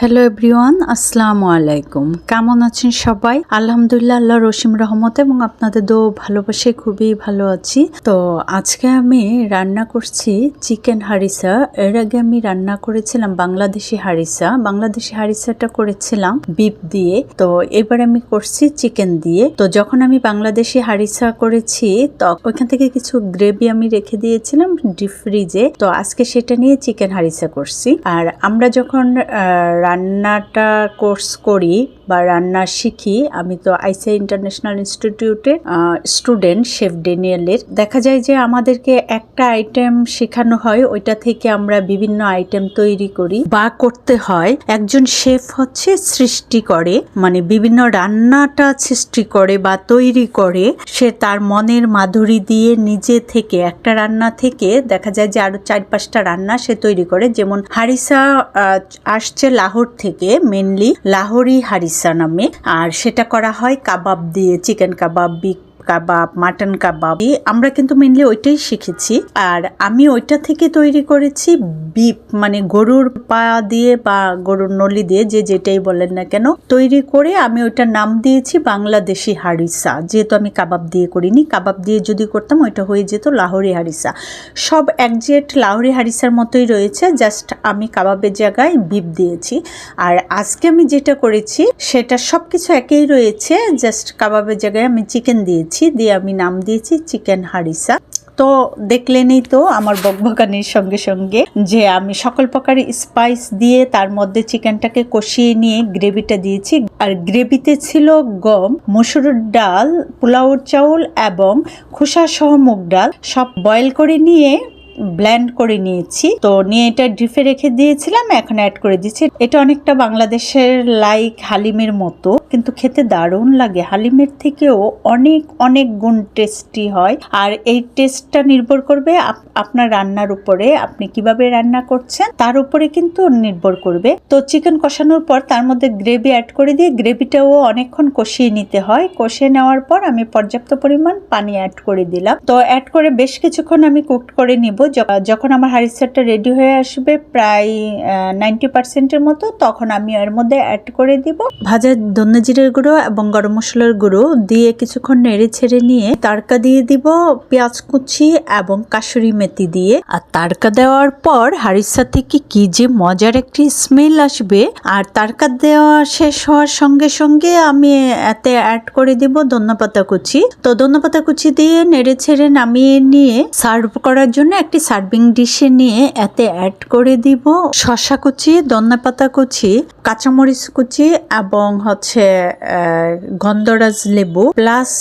Hello everyone আসসালামু আলাইকুম কেমন আছেন সবাই? আলহামদুলিল্লাহ আল্লাহ রসিম রহমত এবং আপনাদের দো ভালোবাসে খুবই ভালো আছি। তো আজকে আমি রান্না করছি চিকেন হারিসা। এর আগে আমি রান্না করেছিলাম বাংলাদেশি হারিসা। বাংলাদেশি হারিসাটা করেছিলাম বিপ দিয়ে। তো এবার আমি করছি চিকেন দিয়ে। তো যখন আমি বাংলাদেশি হারিসা করেছি, তো ওইখান থেকে কিছু গ্রেভি আমি রেখে দিয়েছিলাম ডিপ ফ্রিজে তো আজকে সেটা নিয়ে চিকেন হারিসা করছি। আর আমরা যখন রান্নাটা কোর্স করি বা রান্না শিখি। আমি তো আইসিআই ইন্টারন্যাশনাল ইনস্টিটিউটের স্টুডেন্ট, শেফ ডেনিয়েলের। দেখা যায় যে আমাদেরকে একটা আইটেম শেখানো হয়, ওইটা থেকে আমরা বিভিন্ন আইটেম তৈরি করি বা করতে হয়। একজন শেফ হচ্ছে সৃষ্টি করে মানে বিভিন্ন রান্নাটা সৃষ্টি করে বা তৈরি করে। সে তার মনের মাধুরী দিয়ে নিজে থেকে, একটা রান্না থেকে, দেখা যায় যে আরও চার পাঁচটা রান্না সে তৈরি করে। যেমন হারিসা আসছে লাহোর থেকে মেনলি লাহোরি হারিসা নামে আর সেটা করা হয় কাবাব দিয়ে chicken kebab big kebab, mutton kebab আমরা কিন্তু মেনলি ওইটাই শিখেছি। আর আমি ওইটা থেকে তৈরি করেছি বিপ মানে গরুর পা দিয়ে বা গরুর নলি দিয়ে যে যেটাই বলেন না কেন, তৈরি করে আমি ওইটার নাম দিয়েছি বাংলাদেশি হারিসা। যেহেতু আমি কাবাব দিয়ে করিনি, কাবাব দিয়ে যদি করতাম ওইটা হয়ে যেত লাহোরি হারিসা। সব একজেক্ট লাহোরি হারিসার মতোই রয়েছে, জাস্ট আমি কাবাবের জায়গায় বিপ দিয়েছি। আর আজকে আমি যেটা করেছি, সেটা সব কিছু একই রয়েছে, জাস্ট কাবাবের জায়গায় আমি চিকেন দিয়েছি। দিয়ে আমি নাম দিয়েছি চিকেন হারিসা। তো দেখলেনই তো আমার বকবকানির সঙ্গে সঙ্গে যে আমি সকল প্রকার স্পাইস দিয়ে তার মধ্যে চিকেনটাকে কষিয়ে নিয়ে গ্রেভিটা দিয়েছি। আর গ্রেভিতে ছিল গম মসুরের ডাল, পোলাওর চাউল এবং খোসা সহ মুগ ডাল। সব বয়েল করে নিয়ে ব্ল্যান্ড করে নিয়েছি। তো নিয়ে এটা ডিপে রেখে দিয়েছিলাম, এখন অ্যাড করে দিচ্ছি। এটা অনেকটা বাংলাদেশের লাইক হালিমের মতো। কিন্তু খেতে দারুণ লাগে। হালিমের থেকেও অনেক অনেক গুণ টেস্টি হয়। আর এই টেস্টটা নির্ভর করবে আপ- আপনার রান্নার উপরে, আপনি কীভাবে রান্না করছেন, তার উপরে কিন্তু নির্ভর করবে। তো চিকেন কষানোর পর তার মধ্যে গ্রেভি অ্যাড করে দিয়ে গ্রেভিটাও অনেকক্ষণ কষিয়ে নিতে হয়। কষিয়ে নেওয়ার পর আমি পর্যাপ্ত পরিমাণ পানি অ্যাড করে দিলাম। তো অ্যাড করে বেশ কিছুক্ষণ আমি কুক করে নিব। যখন আমার হারিসারটা রেডি হয়ে আসবে প্রায় নাইনটি পার্সেন্টের মতো, তখন আমি এর মধ্যে অ্যাড করে দিব। ভাজা ধনে জিরের গুঁড়ো এবং গরম মশলার গুঁড়ো দিয়ে কিছুক্ষণ নেড়ে ছেড়ে নিয়ে তারকা দিয়ে দিব পেঁয়াজ কুচি এবং কাসুরি মেথি দিয়ে। আর তারকা দেওয়ার পর হারিসা থেকে কি যে মজার একটি স্মেল আসবে। আর তারকা দেওয়া শেষ হওয়ার সঙ্গে সঙ্গে আমি এতে অ্যাড করে দিব ধন্যপাতা কুচি। তো ধন্যপাতা কুচি দিয়ে নেড়ে ছেড়ে নামিয়ে নিয়ে সার্ভ করার জন্য একটি সার্ভিং ডিশে নিয়ে এতে অ্যাড করে দিব। শসা কুচি ধন্যপাতা কুচি, কাঁচামরিচ কুচি এবং হচ্ছে গন্ধরাজ লেবু, প্লাস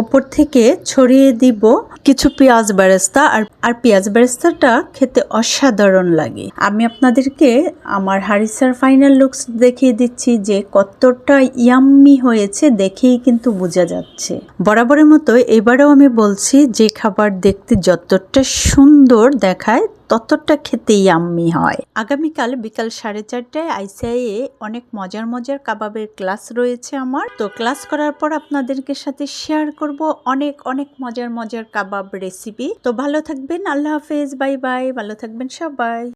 ওপর থেকে ছড়িয়ে দিব কিছু পেঁয়াজ বেরেস্তা। আর আর পেঁয়াজ বেরেস্তাটা খেতে অসাধারণ লাগে। আমি আপনাদেরকে আমার হারিসার ফাইনাল লুকস দেখিয়ে দিচ্ছি যে কতটা ইয়াম্মি হয়েছে দেখেই কিন্তু বোঝা যাচ্ছে। বরাবরের মতো এবারেও আমি বলছি, যে খাবার দেখতে যতটা সুন্দর দেখায় ততটা খেতেই ইয়াম্মি হয়। আগামীকাল বিকাল সাড়ে চারটায় আইসিআই এ অনেক মজার মজার কাবাবের ক্লাস রয়েছে আমার। তো ক্লাস করার পর আপনাদেরকে সাথে শেয়ার করব অনেক অনেক মজার মজার কাবাব রেসিপি তো ভালো থাকবেন, আল্লাহ হাফেজ, বাই বাই। ভালো থাকবেন সবাই।